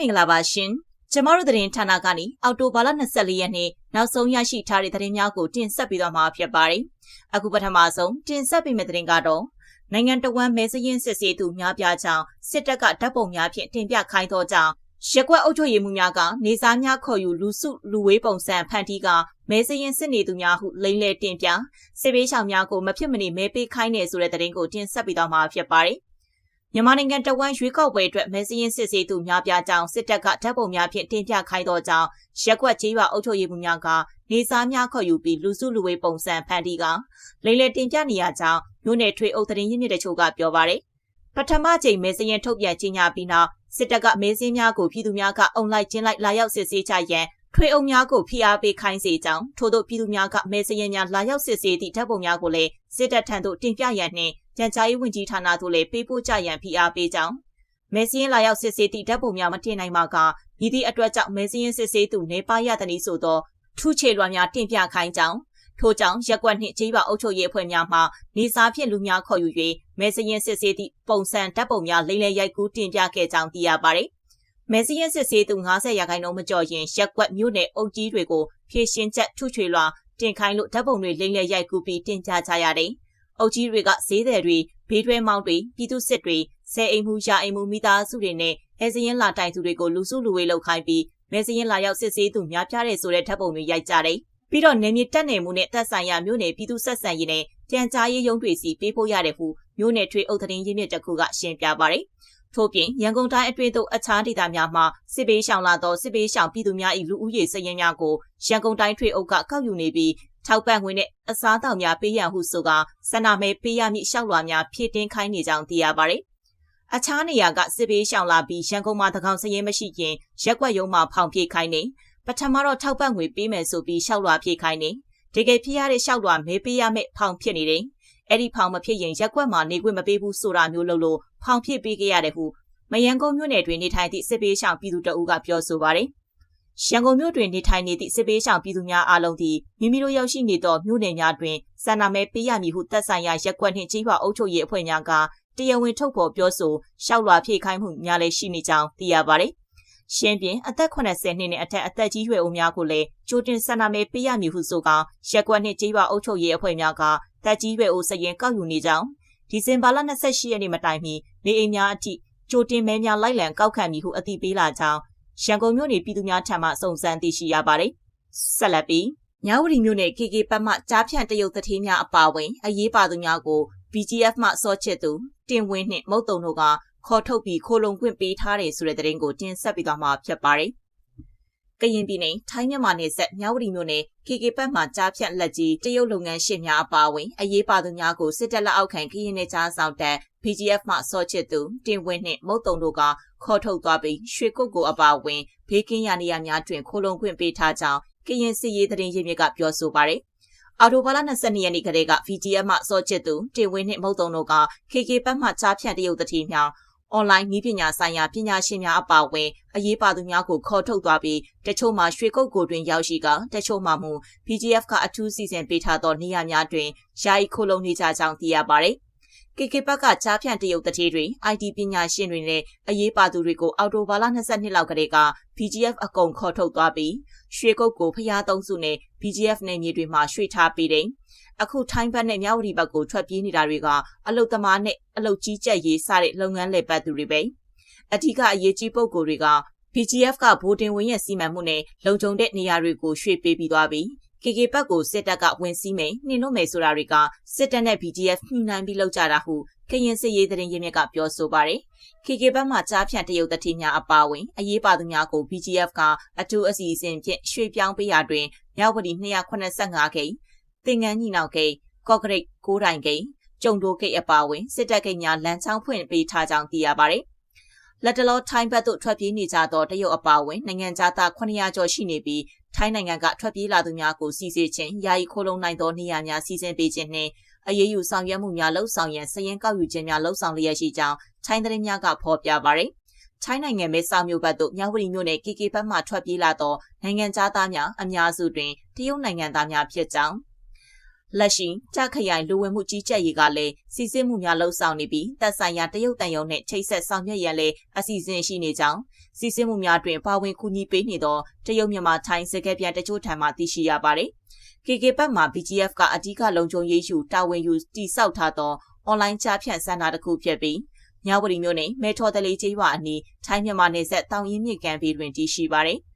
မင်္ဂလာပါရှင်ကျမတို့သတင်းဌာနကနေအော်တိုဘာလ24ရက်နေ့နောက်ဆုံးရရှိထားတဲ့သတင်းများကိုတင်ဆက်ပေးသွားမှာဖြစ်ပါတယ်အခုပထမဆုံးတင်ဆက်ပေးမယ့်သတင်းကတော့နိုင်ငံတော်ဝန်မဲစရင်စစ်ဆေးသူများပြားကြောင်းစစ်တပ်ကဓာတ်ပုံများဖြင့်တင်ပြခိုင်းသောကြောင့်ရက်ကွက်အုပ်ချုပ်ရေးမှုများကနေစားများခေါ်ယူလူစုလူဝေးပုံစံဖန်တီးကမဲစရင်စစ်နေသူများဟုလိမ့်လေတင်ပြစစ်ပေးဆောင်များကိုမဖြစ်မနေမဲပေးခိုင်းနေဆိုတဲ့သတင်းကိုတင်ဆက်ပေးသွားမှာဖြစ်ပါတယ် မြန်မာနိုင်ငံတဝမ်းရွေးကောက်ပွဲအတွက်မဲစရင်စစ်ဆေးသူများပြားကြောင်းစစ်တပ်ကဓာတ်ပုံများဖြင့်တင်ပြခိုင်းသောကြောင့်ရက်ကွက်ကြီးရွာအုပ်ချုပ်ရေးမှုများကနေစားများခေါ်ယူပြီးလူစုလူဝေးပုံစံဖန်တီးကလိမ့်လေတင်ပြနေရကြောင်းမြို့နယ်ထွေအုပ်သတင်းရင်းမြစ်တချို့ကပြောပါတယ်ပထမကြိမ်မဲစရင်ထုတ်ပြန်ကြေညာပြီးနောက်စစ်တပ်ကမဲစင်းများကိုပြည်သူများကအုံလိုက်ကျင်းလိုက်လာရောက်စစ်ဆေးကြရန် ထွေအုပ်များကိုဖိအားပေးခိုင်းစေကြောင်းထို့သောပြည်သူများကမဲစရင်များလာရောက်စစ်ဆေးသည့်ဓာတ်ပုံများကိုလည်းစစ်တပ်ထံသို့တင်ပြရန်နှင့်ကြံကြားရေးဝန်ကြီးဌာနသို့လည်းပေးပို့ကြရန်ဖိအားပေးကြောင်းမဲစရင်လာရောက်စစ်ဆေးသည့်ဓာတ်ပုံများမတင်နိုင်ပါကဤသည့်အတွက်ကြောင့်မဲစရင်စစ်ဆေးသူနေပါရသည်နည်းဆိုသောထူးခြေလွှာများတင်ပြခိုင်းကြောင်းထို့ကြောင့်ရက်ကွက်နှင့်ကြေးပါအုပ်ချုပ်ရေးအဖွဲ့များမှနေစားဖြင့်လူများခေါ်ယူ၍မဲစရင်စစ်ဆေးသည့်ပုံစံဓာတ်ပုံများလိမ့်လည်ရိုက်ကူးတင်ပြခဲ့ကြောင်းသိရပါသည် မဲစရင်စစ်ဆေးသူ90ရာခိုင်နှုန်းမကျော်ရင်ရက်ကွက်မြို့နယ်အုပ်ကြီးတွေကိုဖြည့်ရှင်းချက်ထုချွေလွှာတင်ခိုင်းလို့ဓာတ်ပုံတွေလိမ့်လည်ရိုက်ကူးပြီးတင်ကြကြရတယ်။အုပ်ကြီးတွေကဈေးတယ်တွေဘေးတွဲမောင်းတွေပြည်သူစစ်တွေဆဲအိမ်မှုရာအိမ်မှုမိသားစုတွေနဲ့အဲစရင်လာတိုင်သူတွေကိုလူစုလူဝေးလောက်ခိုင်းပြီးမဲစရင်လာရောက်စစ်ဆေးသူများပြားတဲ့ဆိုတဲ့ဓာတ်ပုံတွေရိုက်ကြတယ်။ပြီးတော့နေမြေတက်နေမှုနဲ့သက်ဆိုင်ရာမြို့နယ်ပြည်သူဆက်ဆံရေးနဲ့ကြံကြားရေးရုံးတွေစီပေးဖို့ရတယ်ဟုမြို့နယ်ထွေအုပ်သတင်းရင်းမြစ်တစ်ခုကရှင်းပြပါရယ်။ ထို့ပြင်ရန်ကုန်တိုင်းအတွင်းသို့အခြားဒေသများမှာစစ်ပေးရှောင်လာသောစစ်ပေးရှောင်ပြည်သူများ၏လူဦးရေစည်ရင်းများကိုရန်ကုန်တိုင်းထွေအုပ်ကကောက်ယူနေပြီးထောက်ပံ့ငွေနဲ့အစားအသောက်များပေးရန်ဟုဆိုကဆန္ဒမဲပေးရမည့်ရှောက်လွှာများဖြည့်တင်းခိုင်းနေကြောင်းသိရပါတယ်။အခြားနေရာကစစ်ပေးရှောင်လာပြီးရန်ကုန်မှာတကောင်စရင်မရှိရင်ရက်ွက်ရုံမှာဖောင်ပြေးခိုင်းနေပထမတော့ထောက်ပံ့ငွေပေးမယ်ဆိုပြီးရှောက်လွှာဖြည့်ခိုင်းနေတကယ်ဖြစ်ရတဲ့ရှောက်လွှာမဲပေးရမယ့်ဖောင်ဖြစ်နေတယ်။ အဲ့ဒီဖောင်မဖြစ်ရင်ရက်ွက်မှာနေခွင့်မပေးဘူးဆိုတာမျိုးလို့လို့ဖောင်ဖြစ်ပေးခဲ့ရတယ်ဟုမယန်ကုန်မြို့နယ်တွင်နေထိုင်သည့်စစ်ပေးရှောင်ပြည်သူတအုပ်ကပြောဆိုပါတယ်။ရန်ကုန်မြို့တွင်နေထိုင်နေသည့်စစ်ပေးဆောင်ပြည်သူများအားလုံးသည်မိမိတို့ရောက်ရှိနေသောမြို့နယ်များတွင်စန္ဒမဲပေးရမည်ဟုသက်ဆိုင်ရာရက်ကွက်နှင့်ကြီးပွားအုပ်ချုပ်ရေးအဖွဲ့များကတရားဝင်ထုတ်ဖော်ပြောဆိုရှောက်လွှာဖြည့်ခိုင်းမှုများလည်းရှိနေကြောင်းသိရပါတယ်။ရှင်းပြင်အသက်80နှစ်နဲ့အထက်အသက်ကြီးရွယ်အိုများကိုလည်းကြိုတင်စန္ဒမဲပေးရမည်ဟုဆိုကာရက်ကွက်နှင့်ကြီးပွားအုပ်ချုပ်ရေးအဖွဲ့များက တက်ကြီးရွယ်အိုစရင်ကောက်ယူနေကြောင်းဒီဇင်ဘာလ28ရက်နေ့မတိုင်မီနေအိမ်များအထိကြိုတင်မဲများလိုက်လံကောက်ခံမည်ဟုအသိပေးလာကြောင်းရန်ကုန်မြို့နယ်ပြည်သူများထံမှစုံစမ်းသိရှိရပါတယ်။ဆက်လက်ပြီးမြဝတီမြို့နယ် KK ပတ်မှကြားဖြန့်တရုတ်သတင်းများအပါအဝင်အရေးပါသူများကို BGF မှစောချစ်သူတင်ဝင်းနှင့်မုတ်တုံတို့ကခေါ်ထုတ်ပြီးခိုလုံခွင့်ပေးထားတယ်ဆိုတဲ့သတင်းကိုတင်ဆက်ပေးသွားမှာဖြစ်ပါတယ်။ ကရင်ပြည်နယ်ထိုင်းမြန်မာနယ်စပ်မြဝတီမြို့နယ် KK ပတ်မှကြားဖြန့်လက်ကြီးတရုတ်လုပ်ငန်းရှင်များအပါအဝင်အရေးပါသူများကိုစစ်တပ်လက်အောက်ခံကရင်နယ်ကြားဆောင်တပ် BGF မှစောချစ်သူတင်ဝင်းနှင့်မုတ်တုံတို့ကခေါ်ထုတ်သွားပြီးရွှေကုတ်ကိုအပါအဝင်ဘေးကင်းရနေရများတွင်ခိုးလုံခွင့်ပေးထားကြောင်းကရင်စီရေးသတင်းရင်းမြစ်ကပြောဆိုပါတယ်။အော်တိုဘာလ22ရက်နေ့ကလေးက VGF မှစောချစ်သူတင်ဝင်းနှင့်မုတ်တုံတို့က KK ဘတ်မှကြားဖြန့်တရုတ်တတိများ အွန်လိုင်းနည်းပညာဆိုင်ရာပညာရှင်များအပါအဝင်အရေးပါသူများကိုခေါ်ထုတ်သွားပြီးတချို့မှာရွှေကုတ်ကိုတွင်ရောက်ရှိကတချို့မှာမူ PGF ကအထူးစီစဉ်ပေးထားသောနေရာများတွင်ယာယီခိုလုံနေကြကြောင်းသိရပါတယ်။ KK ဘက်ကကြားဖြန့်တရုတ်တတိတွေ IT ပညာရှင်တွေနဲ့အရေးပါသူတွေကိုအော်တိုဘာလ22လောက်ကလေးက BGF အကုံခေါ်ထုတ်သွားပြီးရွှေကုတ်ကိုဖျားသုံးစုနဲ့ BGF နယ်မြေတွေမှာရွှေ့ထားပေးတယ်။ အခုထိုင်းဘက်နဲ့မြဝတီဘက်ကိုထွက်ပြေးနေတာတွေကအလုတ်သမားနဲ့အလုတ်ကြီးကြက်ရေးစတဲ့လုပ်ငန်းလည်ပတ်သူတွေပဲ။အထူးကအရေးကြီးပုံကိုယ်တွေက BGF ကဗိုလ်တင်ဝင်ရဲ့စီမံမှုနဲ့လုံခြုံတဲ့နေရာတွေကိုရွှေ့ပေးပြီးသွားပြီ။ KK ဘက်ကိုစစ်တပ်ကဝင်စီးမယ်နှင်လို့မယ်ဆိုတာတွေကစစ်တပ်နဲ့ BGF ညှိနှိုင်းပြီးလုပ်ကြတာဟုခရင်စစ်ရေးသတင်းရင်းမြစ်ကပြောဆိုပါတယ်။ KK ဘက်မှကြားဖြန့်တရုတ်တတိများအပါအဝင်အရေးပါသူများကို BGF ကအထူးအစီအစဉ်ဖြင့်ရွှေ့ပြောင်းပေးရာတွင်မြဝတီ285ဂိတ် သင်္ကန်းညီနောင်ဂိတ်ကော့ဂရိတ်ကိုးတိုင်ဂိတ်ကျုံတိုးဂိတ်အပါအဝင်စစ်တပ်ဂိတ်များလမ်းချောင်းဖွင့်ပေးထားကြောင်းသိရပါတယ်။လက်တလောထိုင်းဘက်သို့ထွက်ပြေးနေကြသောတရုတ်အပါအဝင်နိုင်ငံသား900ကျော်ရှိနေပြီးထိုင်းနိုင်ငံကထွက်ပြေးလာသူများကိုစီစစ်ခြင်းယာယီခိုးလုံနိုင်သောနေရာများစီစဉ်ပေးခြင်းနှင့်အရေးယူဆောင်ရွက်မှုများလှုပ်ဆောင်ရန်စည်ရင်ကောက်ယူခြင်းများလှုပ်ဆောင်လျက်ရှိကြောင်းထိုင်းသတင်းများကဖော်ပြပါရယ်ထိုင်းနိုင်ငံမဲဆောက်မြို့ဘက်သို့မြဝတီမြို့နယ် KK ဘက်မှထွက်ပြေးလာသောနိုင်ငံသားများအများစုတွင်တရုတ်နိုင်ငံသားများဖြစ်ကြောင်း လက်ရှိကြခရိုင်လူဝင်မှုကြီးကြပ်ရေးကလည်းစီစစ်မှုများလှုပ်ဆောင်နေပြီးတပ်ဆိုင်ရာတရုတ်တန်ယုံနဲ့ချိတ်ဆက်ဆောင်ရွက်ရန်လည်းအစီအစဉ်ရှိနေကြောင်းစီစစ်မှုများတွင်ပါဝင်ကူညီပေးနေသောတရုတ်မြန်မာထိုင်းစကဲပြန်တချို့ထံမှသိရှိရပါတယ်။ KK ဘက်မှာ BGF ကအဓိကလုံခြုံရေးယူတာဝန်ယူတည်ဆောက်ထားသောအွန်လိုင်းကြားဖြန့်စံတာတစ်ခုဖြစ်ပြီးမြဝတီမြို့နယ်မဲထော်တလေးကျေးရွာအနီးထိုင်းမြန်မာနယ်စပ်တောင်ရင်မြစ်ကမ်းဘေးတွင်တည်ရှိပါတယ်။